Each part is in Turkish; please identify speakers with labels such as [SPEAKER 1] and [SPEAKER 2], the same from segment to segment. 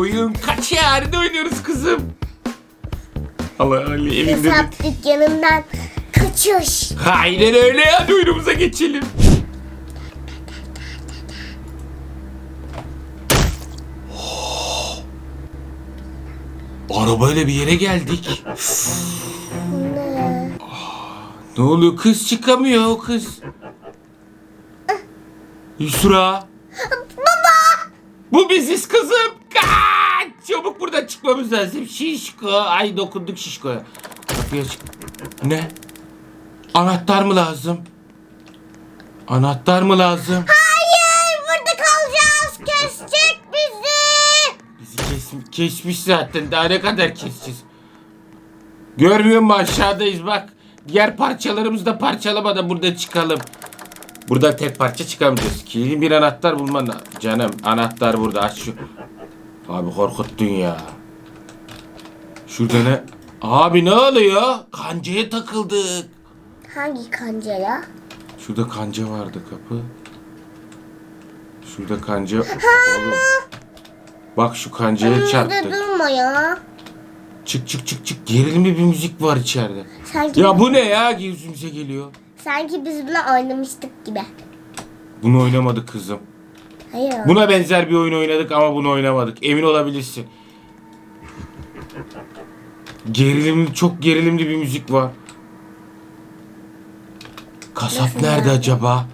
[SPEAKER 1] oyun kaçar. Ne oynuyoruz kızım? Allah Allah elinde de-
[SPEAKER 2] Hesap dükkanından kaçış.
[SPEAKER 1] Aynen öyle hadi oyunumuza geçelim. Arabayla bir yere geldik.
[SPEAKER 2] Ne?
[SPEAKER 1] Ne oluyor kız çıkamıyor o kız. Yusra. Baba. Bu biziz kızım. Çabuk buradan çıkmamız lazım. Şişko. Ay dokunduk şişkoya. Kapıyı aç. Ne? Anahtar mı lazım? Anahtar mı lazım?
[SPEAKER 2] Hayır burada kalacağız. Kesecek bizi.
[SPEAKER 1] Bizi kes, kesmiş zaten. Daha ne kadar keseceğiz? Görmüyor musun aşağıdayız bak. Diğer parçalarımızı da parçalamadan burada çıkalım. Burada tek parça çıkamayacağız. Kilin bir anahtar bulman lazım. Canım anahtar burada aç şu. Abi korkuttun ya. Şurada ne? Abi ne oluyor? Kancaya takıldık.
[SPEAKER 2] Hangi kancaya?
[SPEAKER 1] Şurada kanca vardı kapı. Şurada kanca. Oğlum. Bak şu kancaya çarptık.
[SPEAKER 2] durma ya.
[SPEAKER 1] Çık çık çık çık. Gerilimli bir müzik var içeride.
[SPEAKER 2] Sanki,
[SPEAKER 1] Ya bu ne ya? Yüzümüze geliyor.
[SPEAKER 2] sanki biz bunu oynamıştık gibi.
[SPEAKER 1] Bunu oynamadık kızım.
[SPEAKER 2] Hayır.
[SPEAKER 1] Buna benzer bir oyun oynadık ama bunu oynamadık. Emin olabilirsin. Gerilimli, çok gerilimli bir müzik var. Kasap
[SPEAKER 2] Nasıl
[SPEAKER 1] nerede
[SPEAKER 2] yani?
[SPEAKER 1] acaba?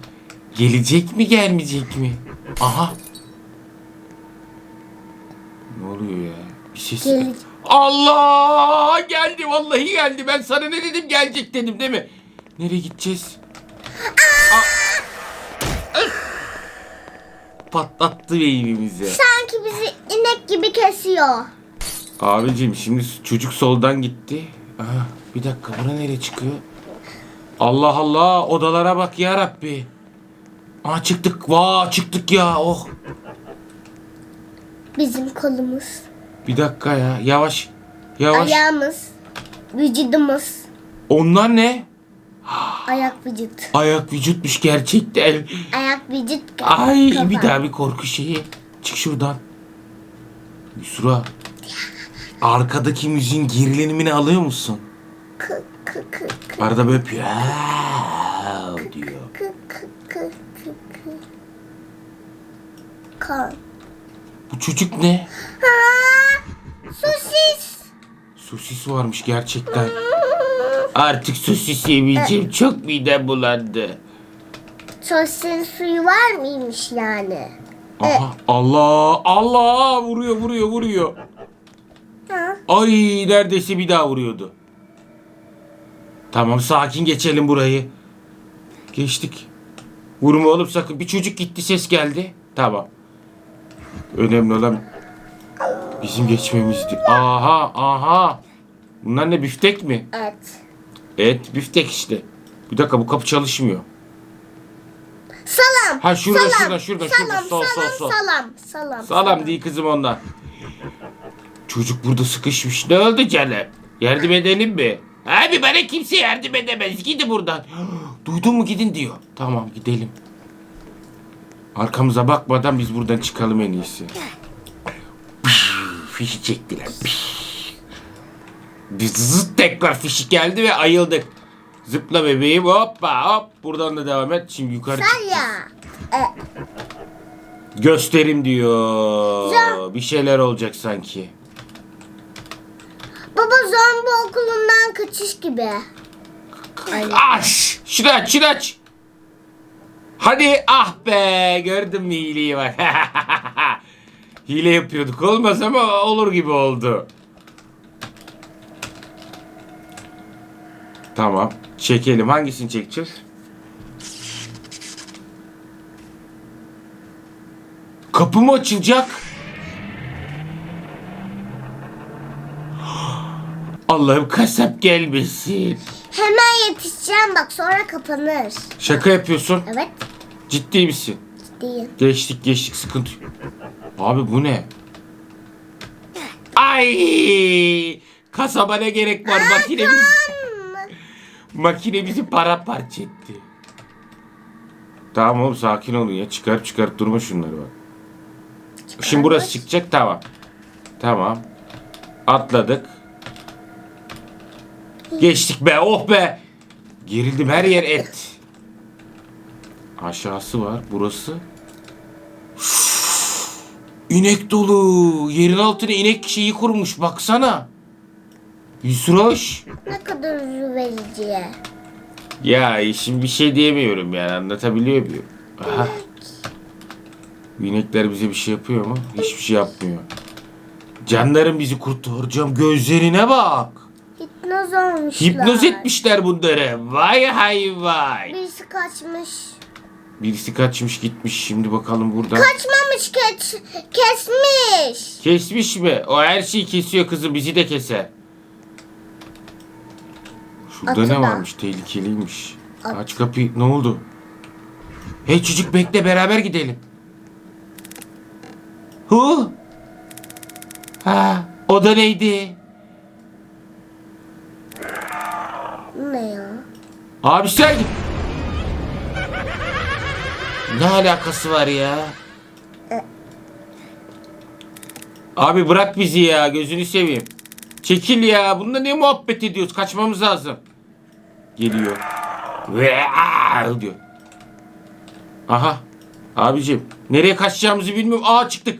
[SPEAKER 1] Gelecek mi gelmeyecek mi? Aha. Ne oluyor ya? Bir ses.
[SPEAKER 2] Gel-
[SPEAKER 1] Allah geldi vallahi geldi. Ben sana ne dedim gelecek dedim değil mi? Nereye gideceğiz? Aa! Ah! Patlattı beynimizi.
[SPEAKER 2] Sanki bizi inek gibi kesiyor.
[SPEAKER 1] Abicim şimdi çocuk soldan gitti. Aha, bir dakika bura nereye çıkıyor? Allah Allah odalara bak ya Rabbi. Aa çıktık. Vaa çıktık ya. Oh.
[SPEAKER 2] Bizim kolumuz,
[SPEAKER 1] Bir dakika ya. Yavaş. Yavaş.
[SPEAKER 2] ayağımız, vücudumuz.
[SPEAKER 1] Onlar ne?
[SPEAKER 2] Ayak vücut.
[SPEAKER 1] Ayak vücutmuş gerçekten.
[SPEAKER 2] Ayak vücut.
[SPEAKER 1] Ay
[SPEAKER 2] kafa.
[SPEAKER 1] bir daha bir korku şeyi. Çık şuradan. Yusra. Arkadaki müziğin gerilimini alıyor musun?
[SPEAKER 2] Kı kı kı kı
[SPEAKER 1] Arada böyle piyav diyor.
[SPEAKER 2] kı kı kı kı kı. Kan.
[SPEAKER 1] Bu çocuk ne?
[SPEAKER 2] Ha, sosis.
[SPEAKER 1] Sosis varmış gerçekten. Artık sosis yemeyeceğim. Çok midem bulandı.
[SPEAKER 2] Sosin suyu var mıymış yani?
[SPEAKER 1] Aha. Allah Allah vuruyor vuruyor vuruyor.
[SPEAKER 2] Ha?
[SPEAKER 1] Ay neredeyse bir daha vuruyordu. Tamam sakin geçelim burayı. Geçtik. Vurma oğlum sakın. Bir çocuk gitti ses geldi. Tamam. Önemli olan bizim geçmemizdi. Aha aha. Bunlar ne büftek mi?
[SPEAKER 2] Evet.
[SPEAKER 1] Et büftek işte. Bir dakika bu kapı çalışmıyor.
[SPEAKER 2] Salam.
[SPEAKER 1] Ha, şurada,
[SPEAKER 2] salam,
[SPEAKER 1] şurada, şurada, şurada.
[SPEAKER 2] salam,
[SPEAKER 1] Sol, sol,
[SPEAKER 2] salam,
[SPEAKER 1] sol.
[SPEAKER 2] Salam, salam.
[SPEAKER 1] Salam değil kızım ondan. Çocuk burada sıkışmış. Ne oldu canım? Yardım edelim mi? Abi bana kimse yardım edemez. Gidin buradan. Duydun mu gidin diyor. Tamam gidelim. Arkamıza bakmadan biz buradan çıkalım en iyisi. Fişi çektiler. Biz zıt tekrar fişi geldi ve ayıldık. Zıpla bebeğim hoppa hop. Buradan da devam et. Şimdi yukarı çık.
[SPEAKER 2] Salya. E,
[SPEAKER 1] Gösterim diyor.
[SPEAKER 2] Ya.
[SPEAKER 1] Bir şeyler olacak sanki.
[SPEAKER 2] baba zombi okulundan kaçış gibi. Aynen.
[SPEAKER 1] Aç! Şunu aç, şunu aç. Hadi ah be gördün mü hileyi bak. Hile yapıyorduk olmaz ama olur gibi oldu. Tamam. Çekelim. Hangisini çekeceğiz? Kapı mı açılacak? Allah'ım kasap gelmesin.
[SPEAKER 2] Hemen yetişeceğim bak sonra kapanır.
[SPEAKER 1] Şaka yapıyorsun.
[SPEAKER 2] Evet.
[SPEAKER 1] Ciddi misin?
[SPEAKER 2] Değil.
[SPEAKER 1] Geçtik geçtik sıkıntı yok. Abi bu ne? Ay! Kasaba ne gerek var makinemiz. Makine bizi paramparça etti. Tamam oğlum sakin olun ya. Çıkarıp çıkarıp durma şunları bak. Şimdi burası çıkacak tamam. Tamam. Atladık. Geçtik be oh be. Gerildim her yer et. Aşağısı var burası. İnek dolu. Yerin altına inek şeyi kurmuş baksana. Yusroş.
[SPEAKER 2] Ne kadar üzü verici.
[SPEAKER 1] Ya şimdi bir şey diyemiyorum yani anlatabiliyor muyum? Aha. İnekler bize bir şey yapıyor mu? Hiçbir şey yapmıyor. Canlarım bizi kurtaracağım. Gözlerine bak.
[SPEAKER 2] Hipnoz olmuşlar.
[SPEAKER 1] Hipnoz etmişler bunları. Vay hay vay.
[SPEAKER 2] Birisi kaçmış.
[SPEAKER 1] Birisi kaçmış gitmiş. Şimdi bakalım burada.
[SPEAKER 2] Kaçmamış keç, kesmiş.
[SPEAKER 1] Kesmiş mi? O her şeyi kesiyor kızım. Bizi de keser. Şurada
[SPEAKER 2] Atı
[SPEAKER 1] ne
[SPEAKER 2] da.
[SPEAKER 1] varmış? Tehlikeliymiş.
[SPEAKER 2] At.
[SPEAKER 1] Aç kapıyı. Ne oldu? Hey çocuk bekle beraber gidelim. Hu? Ha, o da neydi?
[SPEAKER 2] Ne ya?
[SPEAKER 1] Abi sen... Ne alakası var ya? Abi bırak bizi ya gözünü seveyim. Çekil ya. Bununla ne muhabbet ediyoruz? Kaçmamız lazım. Geliyor. Ve aa diyor. Aha. Abicim nereye kaçacağımızı bilmiyorum. Aa çıktık.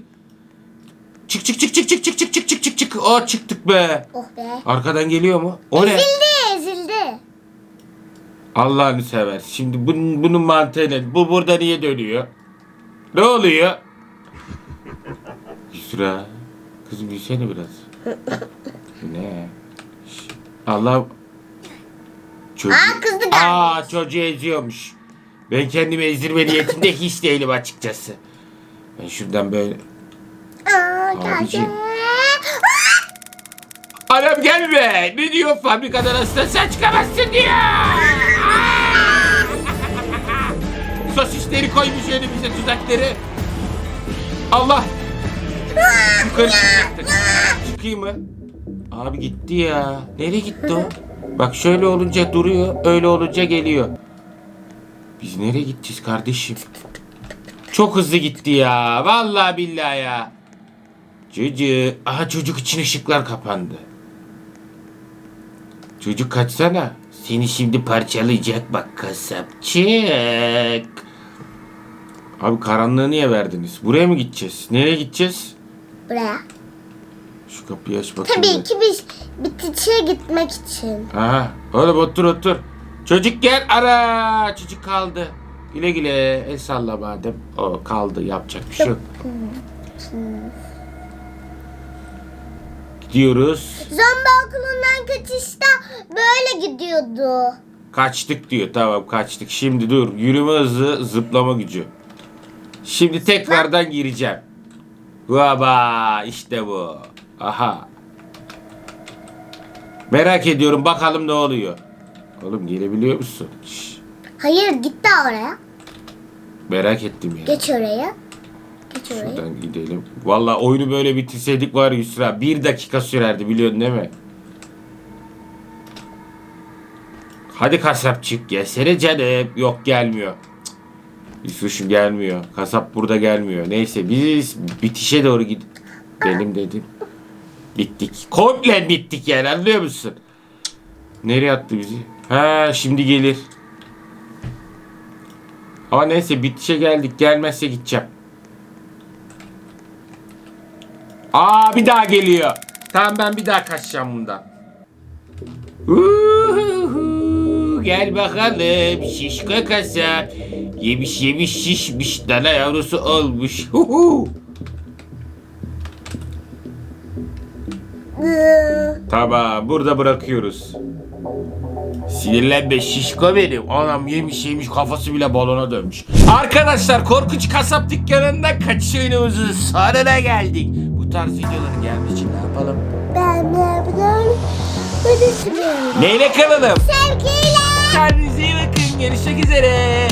[SPEAKER 1] Çık çık çık çık çık çık çık çık çık çık çık. Aa çıktık be.
[SPEAKER 2] Oh be.
[SPEAKER 1] Arkadan geliyor mu? O ne?
[SPEAKER 2] Ezildi ezildi.
[SPEAKER 1] Allah'ını sever. Şimdi bunun, bunun mantığı ne? Bu burada niye dönüyor? Ne oluyor? Yusra. Kızım yürüsene biraz. ne? Allah. Çocuğu...
[SPEAKER 2] Aa, kızdı gelmiş.
[SPEAKER 1] Aa çocuğu eziyormuş. Ben kendimi ezdirme niyetinde hiç değilim açıkçası. Ben şuradan böyle...
[SPEAKER 2] Aa geldi.
[SPEAKER 1] Anam gelme. Ne diyor fabrikadan aslında sen çıkamazsın diyor. Sosisleri koymuş önümüze tuzakları. Allah. Yukarı çıkacaktık. Çıkayım mı? Abi gitti ya. Nereye gitti o? Bak şöyle olunca duruyor, öyle olunca geliyor. Biz nereye gideceğiz kardeşim? Çok hızlı gitti ya. Vallahi billahi ya. Çocuk. Aha çocuk için ışıklar kapandı. Çocuk kaçsana. Seni şimdi parçalayacak bak kasapçık. Abi karanlığı niye verdiniz? Buraya mı gideceğiz? Nereye gideceğiz?
[SPEAKER 2] Buraya.
[SPEAKER 1] Şu kapıyı aç bakayım.
[SPEAKER 2] Tabii ki biz bitişe gitmek için.
[SPEAKER 1] Aha. Oğlum otur otur. Çocuk gel ara. Çocuk kaldı. Güle güle. El salla madem. O kaldı. Yapacak bir şey yok. Gidiyoruz.
[SPEAKER 2] Zombi okulundan kaçışta böyle gidiyordu.
[SPEAKER 1] Kaçtık diyor. Tamam kaçtık. Şimdi dur. Yürüme hızı, zıplama gücü. Şimdi tekrardan gireceğim. Vaba işte bu. Aha. Merak ediyorum bakalım ne oluyor. Oğlum gelebiliyor musun? Şş,
[SPEAKER 2] Hayır gitti oraya.
[SPEAKER 1] merak ettim ya.
[SPEAKER 2] Geç oraya. Geç oraya.
[SPEAKER 1] Şuradan gidelim. Vallahi oyunu böyle bitirseydik var ya Yusra. Bir dakika sürerdi biliyorsun değil mi? Hadi kasapçık gelsene canım. Yok gelmiyor. Cık. Yusuf'um gelmiyor. Kasap burada gelmiyor. Neyse biz bitişe doğru gidelim dedim. Bittik. Komple bittik yani anlıyor musun? Nereye attı bizi? Ha şimdi gelir. Ama neyse bitişe geldik. Gelmezse gideceğim. Aa bir daha geliyor. Tamam ben bir daha kaçacağım bundan. Uhuhu, Gel bakalım şişko kasap. Yemiş yemiş şişmiş dana yavrusu olmuş. Huhu. Tamam burada bırakıyoruz. Sinirlenme şişko benim. Anam yemiş yemiş kafası bile balona dönmüş. Arkadaşlar korkunç kasap dükkanında kaçış oyunumuzun sonuna geldik. Bu tarz videoların gelmesi için ne yapalım?
[SPEAKER 2] Ben ne yapacağım?
[SPEAKER 1] Neyle kalalım?
[SPEAKER 2] Sevgiyle.
[SPEAKER 1] Kendinize iyi bakın. Görüşmek üzere.